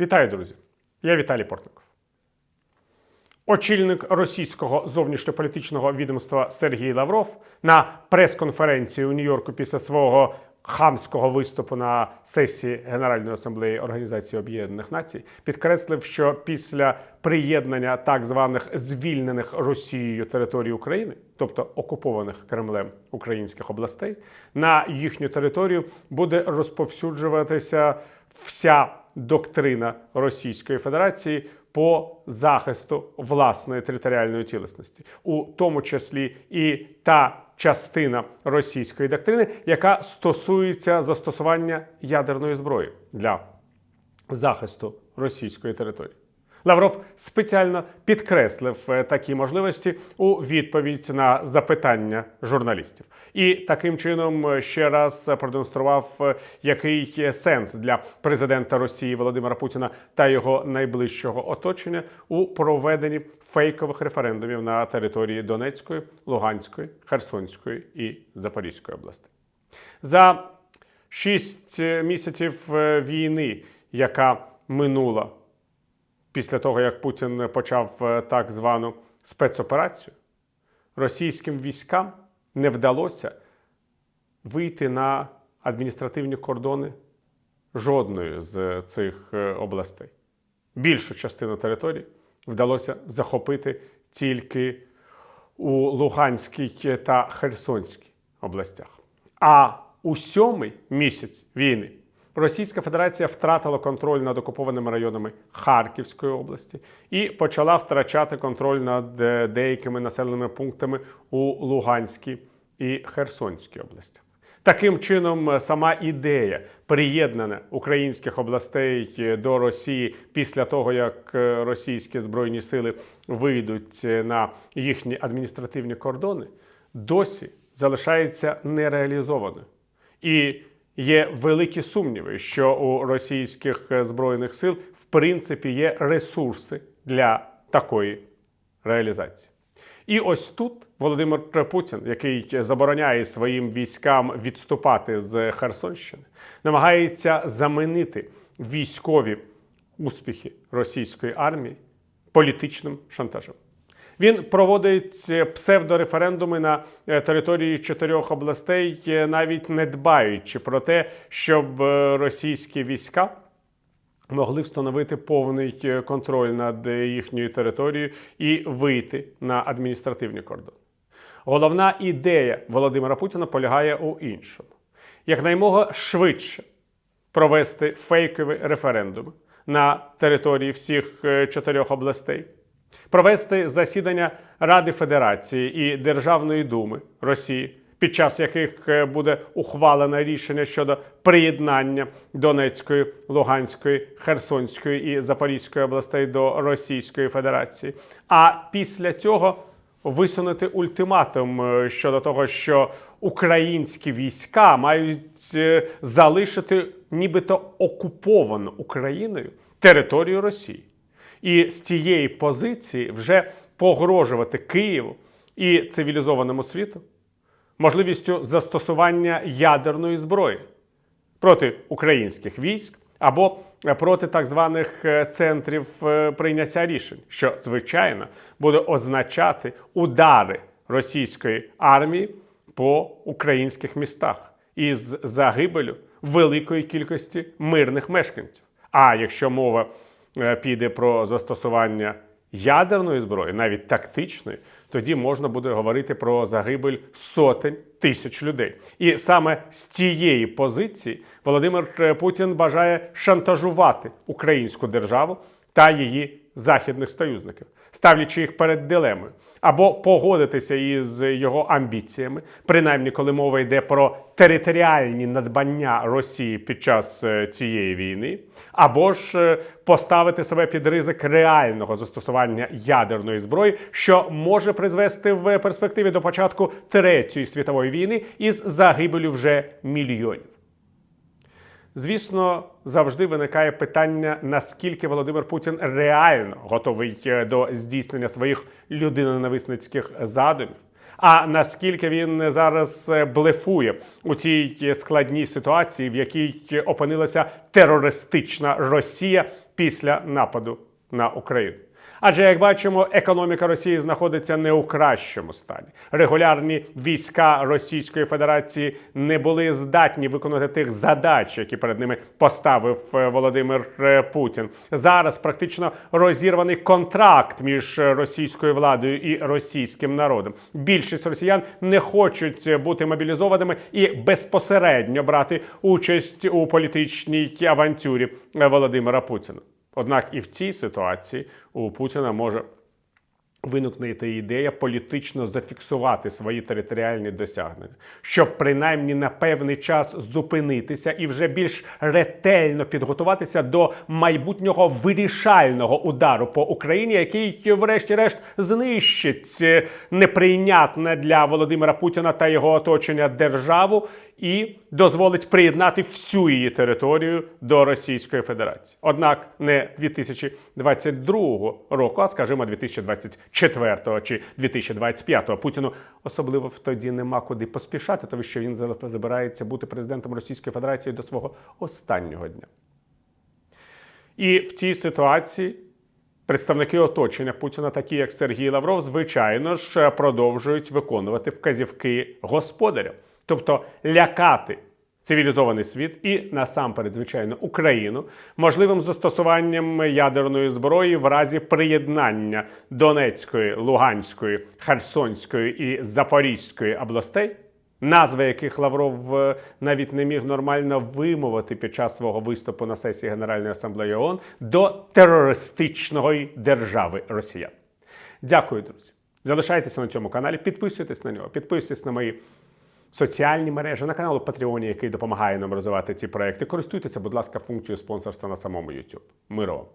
Вітаю, друзі! Я Віталій Портников. Очільник російського зовнішньополітичного відомства Сергій Лавров на прес-конференції у Нью-Йорку після свого хамського виступу на сесії Генеральної асамблеї Організації Об'єднаних Націй підкреслив, що після приєднання так званих звільнених Росією територій України, тобто окупованих Кремлем українських областей, на їхню територію буде розповсюджуватися вся доктрина Російської Федерації по захисту власної територіальної цілісності, у тому числі і та частина російської доктрини, яка стосується застосування ядерної зброї для захисту російської території. Лавров спеціально підкреслив е, такі можливості у відповідь на запитання журналістів, і таким чином е, ще раз продемонстрував, е, який сенс для президента Росії Володимира Путіна та його найближчого оточення у проведенні фейкових референдумів на території Донецької, Луганської, Херсонської і Запорізької областей. За шість місяців війни, яка минула після того, як Путін почав е, так звану спецоперацію, російським військам не вдалося вийти на адміністративні кордони жодної з цих е, областей. Більшу частину території вдалося захопити тільки у Луганській та Херсонській областях. А у сьомий місяць війни Російська Федерація втратила контроль над окупованими районами Харківської області і почала втрачати контроль над е, деякими населеними пунктами у Луганській і Херсонській областях. Таким чином, е, сама ідея приєднання українських областей е, до Росії після того, як російські збройні сили вийдуть на їхні адміністративні кордони, досі залишається нереалізованою. І є великі сумніви, що у російських е, збройних сил в принципі є ресурси для такої реалізації. І ось тут Володимир Путін, який забороняє своїм військам відступати з Херсонщини, намагається замінити військові успіхи російської армії політичним шантажем. Він проводить псевдореферендуми на е, території чотирьох областей, е, навіть не дбаючи про те, щоб е, російські війська могли встановити повний е, контроль над е, їхньою територією і вийти на адміністративні кордони. Головна ідея Володимира Путіна полягає у іншому: якнаймога швидше провести фейкові референдуми на території всіх е, чотирьох областей, провести засідання Ради Федерації і Державної думи Росії, під час яких е, буде ухвалено рішення щодо приєднання Донецької, Луганської, Херсонської і Запорізької областей до Російської Федерації. А після цього висунути ультиматум е, щодо того, що українські війська мають е, залишити нібито окуповану Україною територію Росії. І з цієї позиції вже погрожувати Києву і цивілізованому світу можливістю застосування ядерної зброї проти українських військ або проти так званих е, центрів е, прийняття рішень, що звичайно буде означати удари російської армії по українських містах із загибелю великої кількості мирних мешканців. А якщо мова піде про застосування ядерної зброї, навіть тактичної, тоді можна буде говорити про загибель сотень тисяч людей. І саме з цієї позиції Володимир е, Путін бажає шантажувати українську державу та її західних союзників, ставлячи їх перед дилемою або погодитися із його амбіціями, принаймні коли мова йде про територіальні надбання Росії під час е, цієї війни, або ж е, поставити себе під ризик реального застосування ядерної зброї, що може призвести в перспективі до початку третьої світової війни із загибелю вже мільйонів. Звісно, завжди виникає питання, наскільки Володимир Путін реально готовий е, до здійснення своїх людиноненависницьких задумів, а наскільки він зараз е, блефує у цій складній ситуації, в якій опинилася терористична Росія після нападу на Україну. Адже, як бачимо, економіка Росії знаходиться не у кращому стані. Регулярні війська Російської Федерації не були здатні виконати тих задач, які перед ними поставив е, Володимир е, Путін. Зараз практично розірваний контракт між російською владою і російським народом. Більшість росіян не хочуть бути мобілізованими і безпосередньо брати участь у політичній авантюрі е, Володимира Путіна. Однак і в цій ситуації у Путіна може виникнути ідея політично зафіксувати свої територіальні досягнення, щоб принаймні на певний час зупинитися і вже більш ретельно підготуватися до майбутнього вирішального удару по Україні, який, врешті-решт, знищить е, неприйнятне для Володимира Путіна та його оточення державу і дозволить приєднати всю її територію до Російської Федерації. Однак не 2022 року, а скажімо, 2024 чи 2025. Путіну особливо тоді нема куди поспішати, тому що він забирається бути президентом Російської Федерації до свого останнього дня. І в цій ситуації представники оточення Путіна, такі як Сергій Лавров, звичайно ж продовжують виконувати вказівки господаря, тобто лякати цивілізований світ і насамперед, звичайно, Україну можливим застосуванням ядерної зброї в разі приєднання Донецької, Луганської, Херсонської і Запорізької областей. Назви яких Лавров е, навіть не міг нормально вимовити під час свого виступу на сесії Генеральної асамблеї ООН до терористичної держави Росіян. Дякую, друзі. Залишайтеся на цьому каналі, підписуйтесь на нього, підписуйтесь на мої соціальні мережі, на каналу Патреоні, який допомагає нам розвивати ці проекти. Користуйтеся, будь ласка, функцією спонсорства на самому YouTube. Миро!